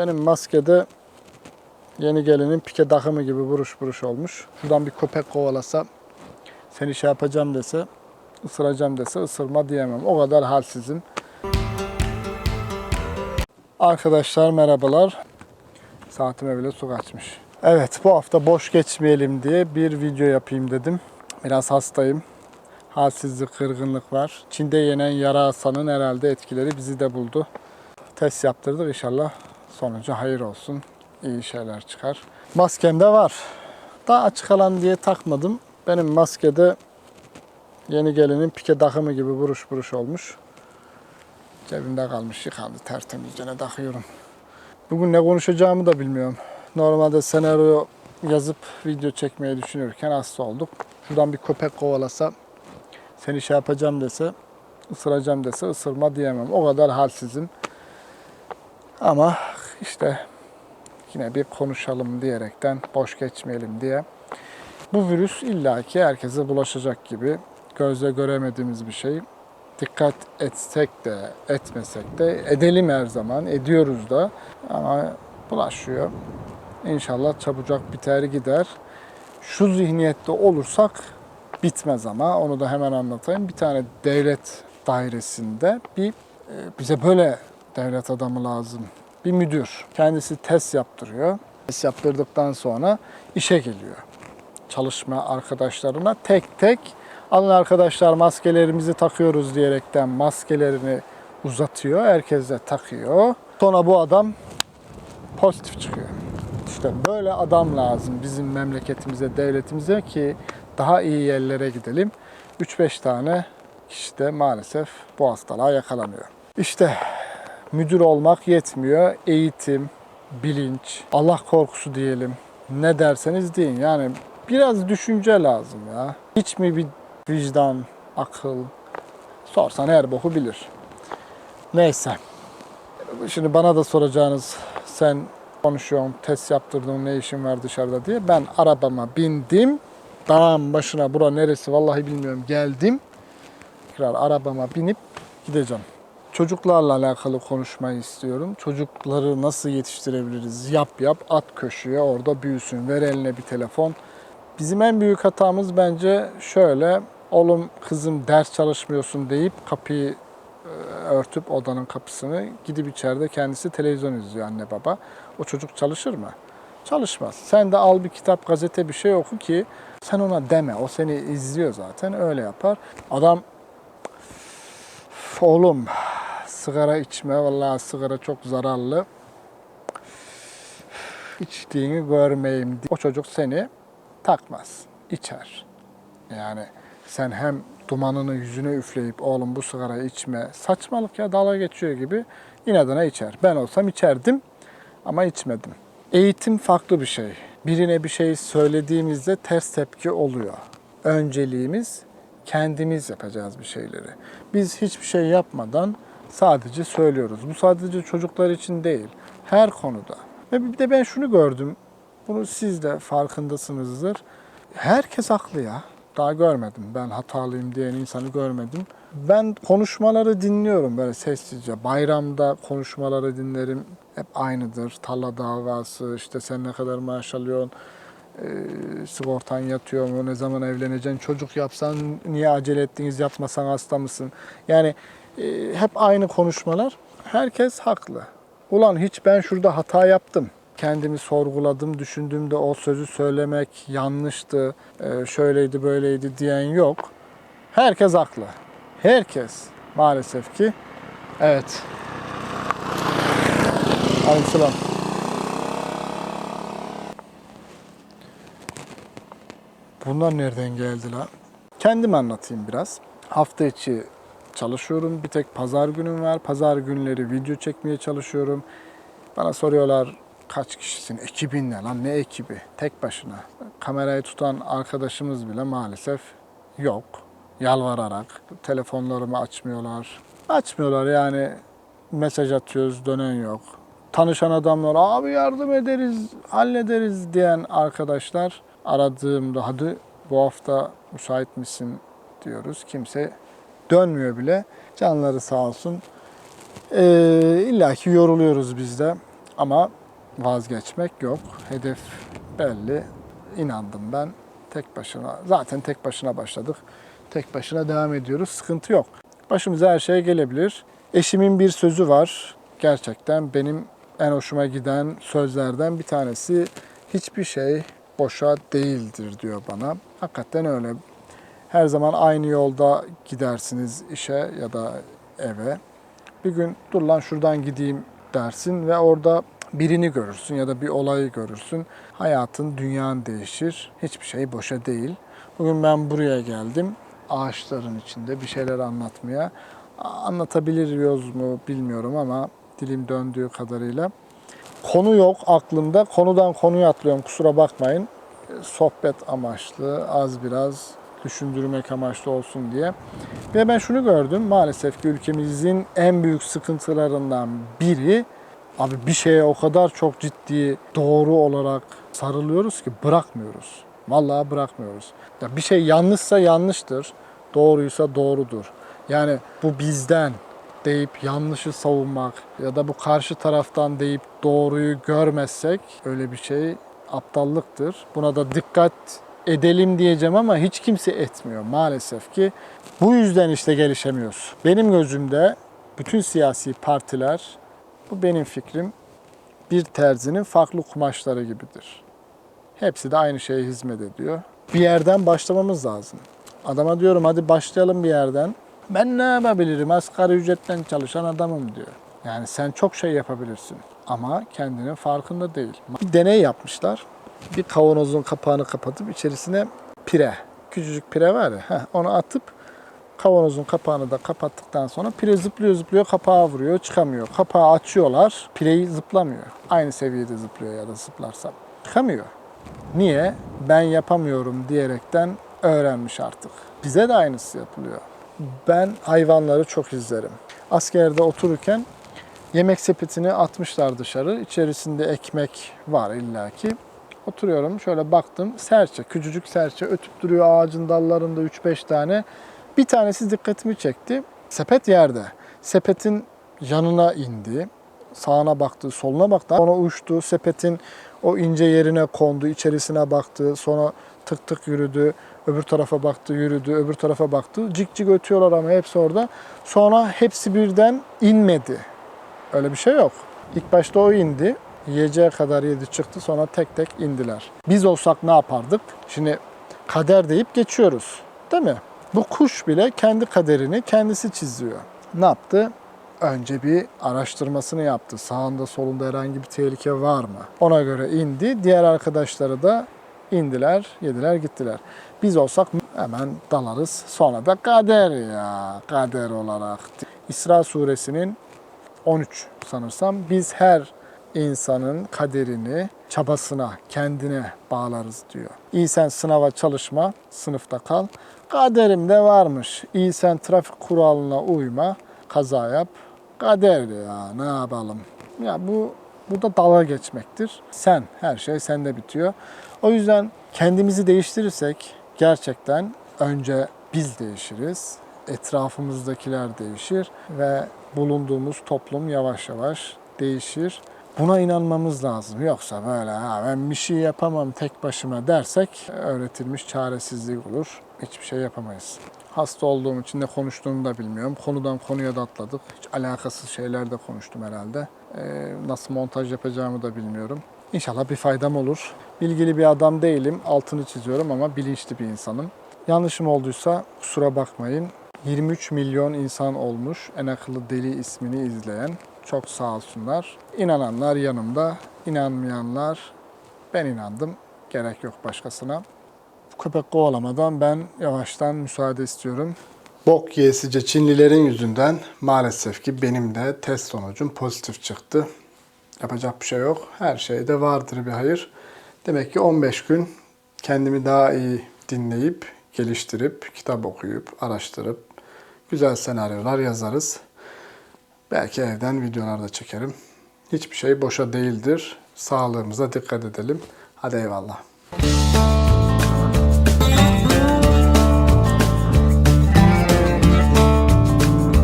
Benim maskede yeni gelinin pike takımı gibi buruş buruş olmuş. Şuradan bir köpek kovalasa seni şey yapacağım dese, ısıracağım dese ısırma diyemem. O kadar halsizim. Arkadaşlar merhabalar. Saatime bile su kaçmış. Evet bu hafta boş geçmeyelim diye bir video yapayım dedim. Biraz hastayım. Halsizlik, kırgınlık var. Çin'de yenen yarasanın herhalde etkileri bizi de buldu. Test yaptırdık inşallah sonucu hayır olsun. İyi şeyler çıkar. Maskem de var. Daha açık alan diye takmadım. Benim maskede yeni gelinin pike takımı gibi buruş buruş olmuş. Cebimde kalmış yıkandı tertemiz gene takıyorum. Bugün ne konuşacağımı da bilmiyorum. Normalde senaryo yazıp video çekmeyi düşünürken hasta olduk. Şuradan bir köpek kovalasa seni şey yapacağım dese, ısıracağım dese ısırma diyemem. O kadar halsizim. Ama işte yine bir konuşalım diyerekten boş geçmeyelim diye. Bu virüs illaki herkese bulaşacak gibi gözle göremediğimiz bir şey. Dikkat etsek de etmesek de edelim her zaman ediyoruz da ama bulaşıyor. İnşallah çabucak biter gider. Şu zihniyette olursak bitmez ama onu da hemen anlatayım. Bir tane devlet dairesinde bir e, bize böyle devlet adamı lazım. Bir müdür. Kendisi test yaptırıyor. Test yaptırdıktan sonra işe geliyor. Çalışma arkadaşlarına tek tek alın arkadaşlar maskelerimizi takıyoruz diyerekten maskelerini uzatıyor. Herkes de takıyor. Sonra bu adam pozitif çıkıyor. İşte böyle adam lazım bizim memleketimize, devletimize ki daha iyi yerlere gidelim. 3-5 tane kişi de maalesef bu hastalığa yakalanıyor. İşte müdür olmak yetmiyor. Eğitim, bilinç, Allah korkusu diyelim. Ne derseniz deyin. Yani biraz düşünce lazım ya. Hiç mi bir vicdan, akıl sorsan her boku bilir. Neyse. Şimdi bana da soracağınız sen konuşuyorsun, test yaptırdın, ne işin var dışarıda diye. Ben arabama bindim. Dağın başına, bura neresi vallahi bilmiyorum, geldim. Tekrar arabama binip gideceğim. Çocuklarla alakalı konuşmayı istiyorum. Çocukları nasıl yetiştirebiliriz? Yap yap, at köşeye, orada büyüsün. Ver eline bir telefon. Bizim en büyük hatamız bence şöyle. Oğlum kızım ders çalışmıyorsun deyip kapıyı örtüp odanın kapısını gidip içeride kendisi televizyon izliyor anne baba. O çocuk çalışır mı? Çalışmaz. Sen de al bir kitap, gazete bir şey oku ki sen ona deme. O seni izliyor zaten öyle yapar. Adam oğlum sigara içme vallahi sigara çok zararlı. İçtiğini görmeyeyim. diye. O çocuk seni takmaz, içer. Yani sen hem dumanını yüzüne üfleyip oğlum bu sigarayı içme saçmalık ya dalga geçiyor gibi inadına içer. Ben olsam içerdim ama içmedim. Eğitim farklı bir şey. Birine bir şey söylediğimizde ters tepki oluyor. Önceliğimiz kendimiz yapacağız bir şeyleri. Biz hiçbir şey yapmadan sadece söylüyoruz. Bu sadece çocuklar için değil. Her konuda. Ve bir de ben şunu gördüm. Bunu siz de farkındasınızdır. Herkes haklı ya. Daha görmedim. Ben hatalıyım diyen insanı görmedim. Ben konuşmaları dinliyorum böyle sessizce. Bayramda konuşmaları dinlerim. Hep aynıdır. Tarla davası, işte sen ne kadar maaş alıyorsun, e, sigortan yatıyor mu, ne zaman evleneceksin, çocuk yapsan niye acele ettiniz, yapmasan hasta mısın? Yani hep aynı konuşmalar. Herkes haklı. Ulan hiç ben şurada hata yaptım kendimi sorguladım, düşündüğümde o sözü söylemek yanlıştı, e, şöyleydi böyleydi diyen yok. Herkes haklı. Herkes maalesef ki. Evet. Aleykümselam. Bunlar nereden geldi lan? Kendim anlatayım biraz. Hafta içi çalışıyorum. Bir tek pazar günüm var. Pazar günleri video çekmeye çalışıyorum. Bana soruyorlar kaç kişisin? Ekibin ne lan? Ne ekibi? Tek başına. Kamerayı tutan arkadaşımız bile maalesef yok. Yalvararak. Telefonlarımı açmıyorlar. Açmıyorlar yani. Mesaj atıyoruz dönen yok. Tanışan adamlar abi yardım ederiz, hallederiz diyen arkadaşlar aradığımda hadi bu hafta müsait misin diyoruz. Kimse dönmüyor bile. Canları sağ olsun. Ee, İlla ki yoruluyoruz biz de. Ama vazgeçmek yok. Hedef belli. İnandım ben. Tek başına, zaten tek başına başladık. Tek başına devam ediyoruz. Sıkıntı yok. Başımıza her şey gelebilir. Eşimin bir sözü var. Gerçekten benim en hoşuma giden sözlerden bir tanesi. Hiçbir şey boşa değildir diyor bana. Hakikaten öyle. Her zaman aynı yolda gidersiniz işe ya da eve. Bir gün dur lan şuradan gideyim dersin ve orada birini görürsün ya da bir olayı görürsün. Hayatın, dünyan değişir. Hiçbir şey boşa değil. Bugün ben buraya geldim. Ağaçların içinde bir şeyler anlatmaya. Anlatabiliyoruz mu bilmiyorum ama dilim döndüğü kadarıyla. Konu yok aklımda. Konudan konuya atlıyorum kusura bakmayın. Sohbet amaçlı, az biraz düşündürmek amaçlı olsun diye. Ve ben şunu gördüm. Maalesef ki ülkemizin en büyük sıkıntılarından biri abi bir şeye o kadar çok ciddi doğru olarak sarılıyoruz ki bırakmıyoruz. Vallahi bırakmıyoruz. Ya bir şey yanlışsa yanlıştır, doğruysa doğrudur. Yani bu bizden deyip yanlışı savunmak ya da bu karşı taraftan deyip doğruyu görmezsek öyle bir şey aptallıktır. Buna da dikkat edelim diyeceğim ama hiç kimse etmiyor maalesef ki. Bu yüzden işte gelişemiyoruz. Benim gözümde bütün siyasi partiler, bu benim fikrim, bir terzinin farklı kumaşları gibidir. Hepsi de aynı şeye hizmet ediyor. Bir yerden başlamamız lazım. Adama diyorum hadi başlayalım bir yerden. Ben ne yapabilirim? Asgari ücretten çalışan adamım diyor. Yani sen çok şey yapabilirsin ama kendinin farkında değil. Bir deney yapmışlar. Bir kavanozun kapağını kapatıp içerisine pire, küçücük pire var ya, heh, onu atıp kavanozun kapağını da kapattıktan sonra pire zıplıyor zıplıyor kapağı vuruyor çıkamıyor. Kapağı açıyorlar pireyi zıplamıyor. Aynı seviyede zıplıyor ya da zıplarsa. Çıkamıyor. Niye? Ben yapamıyorum diyerekten öğrenmiş artık. Bize de aynısı yapılıyor. Ben hayvanları çok izlerim. Askerde otururken yemek sepetini atmışlar dışarı. İçerisinde ekmek var illaki. Oturuyorum şöyle baktım. Serçe, küçücük serçe ötüp duruyor ağacın dallarında 3-5 tane. Bir tanesi dikkatimi çekti. Sepet yerde. Sepetin yanına indi. Sağına baktı, soluna baktı. Ona uçtu. Sepetin o ince yerine kondu. içerisine baktı. Sonra tık tık yürüdü. Öbür tarafa baktı, yürüdü. Öbür tarafa baktı. Cik cik ötüyorlar ama hepsi orada. Sonra hepsi birden inmedi. Öyle bir şey yok. İlk başta o indi. Yiyeceği kadar yedi çıktı sonra tek tek indiler. Biz olsak ne yapardık? Şimdi kader deyip geçiyoruz. Değil mi? Bu kuş bile kendi kaderini kendisi çiziyor. Ne yaptı? Önce bir araştırmasını yaptı. Sağında solunda herhangi bir tehlike var mı? Ona göre indi. Diğer arkadaşları da indiler, yediler, gittiler. Biz olsak hemen dalarız. Sonra da kader ya, kader olarak. İsra suresinin 13 sanırsam biz her insanın kaderini çabasına, kendine bağlarız diyor. İyi sen sınava çalışma, sınıfta kal. Kaderimde varmış. İyi sen trafik kuralına uyma, kaza yap. Kader ya ne yapalım. Ya bu bu da dalga geçmektir. Sen, her şey sende bitiyor. O yüzden kendimizi değiştirirsek gerçekten önce biz değişiriz etrafımızdakiler değişir ve bulunduğumuz toplum yavaş yavaş değişir. Buna inanmamız lazım. Yoksa böyle ha, ben bir şey yapamam tek başıma dersek öğretilmiş çaresizlik olur. Hiçbir şey yapamayız. Hasta olduğum için ne konuştuğumu da bilmiyorum. Konudan konuya da atladık. Hiç alakasız şeyler de konuştum herhalde. Ee, nasıl montaj yapacağımı da bilmiyorum. İnşallah bir faydam olur. Bilgili bir adam değilim. Altını çiziyorum ama bilinçli bir insanım. Yanlışım olduysa kusura bakmayın. 23 milyon insan olmuş En Akıllı Deli ismini izleyen. Çok sağ olsunlar. İnananlar yanımda, inanmayanlar ben inandım. Gerek yok başkasına. Köpek kovalamadan ben yavaştan müsaade istiyorum. Bok yesice Çinlilerin yüzünden maalesef ki benim de test sonucum pozitif çıktı. Yapacak bir şey yok. Her şeyde vardır bir hayır. Demek ki 15 gün kendimi daha iyi dinleyip, geliştirip, kitap okuyup, araştırıp, güzel senaryolar yazarız. Belki evden videolar da çekerim. Hiçbir şey boşa değildir. Sağlığımıza dikkat edelim. Hadi eyvallah.